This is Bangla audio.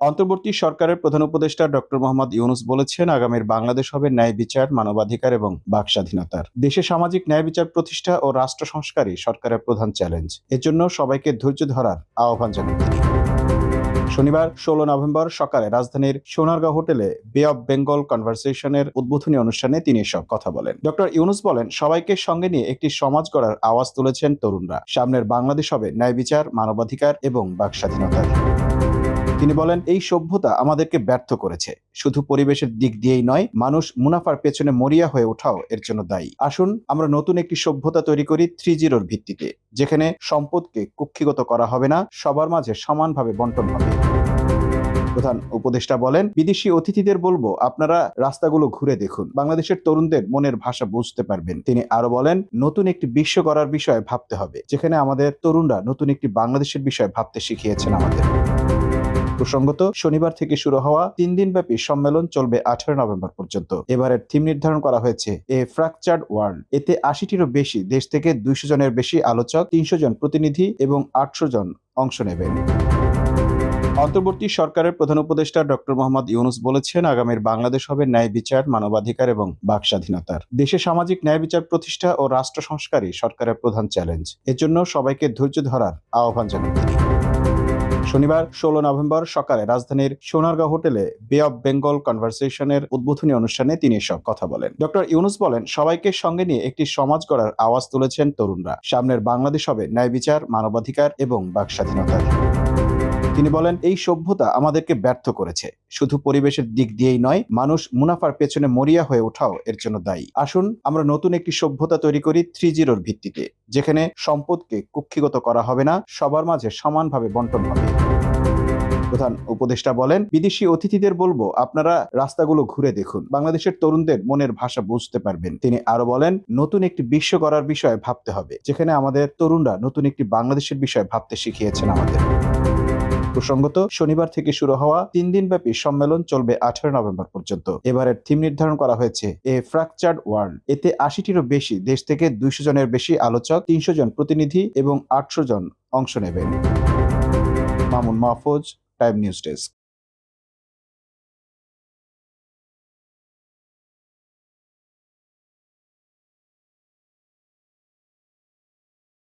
অন্তর্বর্তী সরকারের প্রধান উপদেষ্টা ডক্টর মোহাম্মদ ইউনুস বলেছেন, আগামীর বাংলাদেশ হবে ন্যায় বিচার, মানবাধিকার এবং বাক স্বাধীনতার। দেশে সামাজিক ন্যায় বিচার প্রতিষ্ঠা ও রাষ্ট্র সংস্কারই সরকারের প্রধান চ্যালেঞ্জ। এজন্য সবাইকে ধৈর্য ধরার আহ্বান জানান তিনি। শনিবার, ষোলো নভেম্বর সকালে রাজধানীর সোনারগাঁও হোটেলে বে অব বেঙ্গল কনভারসেশনের উদ্বোধনী অনুষ্ঠানে তিনি এসব কথা বলেন। ডক্টর ইউনুস বলেন, সবাইকে সঙ্গে নিয়ে একটি সমাজ গড়ার আওয়াজ তুলেছেন তরুণরা। সামনের বাংলাদেশ হবে ন্যায় বিচার, মানবাধিকার এবং বাক স্বাধীনতার। তিনি বলেন, এই সভ্যতা আমাদেরকে ব্যর্থ করেছে। শুধু পরিবেশের দিক দিয়েই নয়, মানুষ মুনাফার পেছনে মরিয়া হয়ে ওঠাও এর জন্য দায়ী। আসুন, আমরা নতুন একটি সভ্যতা তৈরি করি থ্রি জিরোর ভিত্তিতে, যেখানে সম্পদকে কুক্ষিগত করা হবে না, সবার মাঝে সমানভাবে বন্টন হবে। প্রধান উপদেষ্টা বলেন, বিদেশি অতিথিদের বলব, আপনারা রাস্তাগুলো ঘুরে দেখুন। বাংলাদেশের তরুণদের মনের ভাষা বুঝতে পারবেন। তিনি আরও বলেন, নতুন একটি বিশ্ব গড়ার বিষয়ে ভাবতে হবে, যেখানে আমাদের তরুণরা নতুন একটি বাংলাদেশের বিষয়ে ভাবতে শিখিয়েছেন আমাদের। প্রসঙ্গত, শনিবার থেকে শুরু হওয়া তিন দিনব্যাপী সম্মেলন চলবে আঠারো নভেম্বর পর্যন্ত। এবারের থিম নির্ধারণ করা হয়েছে, এ ফ্র্যাকচার্ড ওয়ার্ল্ড। এতে আশিটিরও বেশি দেশ থেকে দুইশো জনের বেশি আলোচক, তিনশো জন প্রতিনিধি এবং আটশো জন অংশ নেবেন অন্তর্বর্তী সরকারের প্রধান উপদেষ্টা ডক্টর মোহাম্মদ ইউনুস বলেছেন, আগামীর বাংলাদেশ হবে ন্যায় বিচার, মানবাধিকার এবং বাক স্বাধীনতার। দেশে সামাজিক ন্যায় বিচার প্রতিষ্ঠা ও রাষ্ট্র সংস্কারই সরকারের প্রধান চ্যালেঞ্জ। এজন্য সবাইকে ধৈর্য ধরার আহ্বান জানান তিনি। শনিবার, ষোলো নভেম্বর সকালে রাজধানীর সোনারগাঁও হোটেলে বে অব বেঙ্গল কনভারসেশনের উদ্বোধনী অনুষ্ঠানে তিনি এসব কথা বলেন। ডক্টর ইউনুস বলেন, সবাইকে সঙ্গে নিয়ে একটি সমাজ গড়ার আওয়াজ তুলেছেন তরুণরা। সামনের বাংলাদেশ হবে ন্যায় বিচার মানবাধিকার এবং বাক স্বাধীনতার তিনি বলেন, এই সভ্যতা আমাদেরকে ব্যর্থ করেছে। শুধু পরিবেশের দিক দিয়েই নয়, মানুষ মুনাফার পেছনে মরিয়া হয়ে ওঠাও এর জন্য দায়ী। আসুন, আমরা নতুন একটি সভ্যতা তৈরি করি থ্রি জিরোর ভিত্তিতে, যেখানে সম্পদকে কুক্ষিগত করা হবে না, সবার মাঝে সমানভাবে বন্টন হবে। প্রধান উপদেষ্টা বলেন, বিদেশি অতিথিদের বলব, আপনারা রাস্তাগুলো ঘুরে দেখুন। বাংলাদেশের তরুণদের মনের ভাষা বুঝতে পারবেন। তিনি আরও বলেন, নতুন একটি বিশ্ব গড়ার বিষয়ে ভাবতে হবে, যেখানে আমাদের তরুণরা নতুন একটি বাংলাদেশের বিষয়ে ভাবতে শিখিয়েছেন আমাদের। প্রসঙ্গত, শনিবার থেকে শুরু হওয়া তিন দিনব্যাপী সম্মেলন চলবে আঠারো নভেম্বর পর্যন্ত। এবারের থিম নির্ধারণ করা হয়েছে, এ ফ্র্যাকচার্ড ওয়ার্ল্ড। এতে আশিটিরও বেশি দেশ থেকে দুইশো জনের বেশি আলোচক, তিনশো জন প্রতিনিধি এবং আটশো জন অংশ নেবেন। Mamun Mahfuz, time news desk.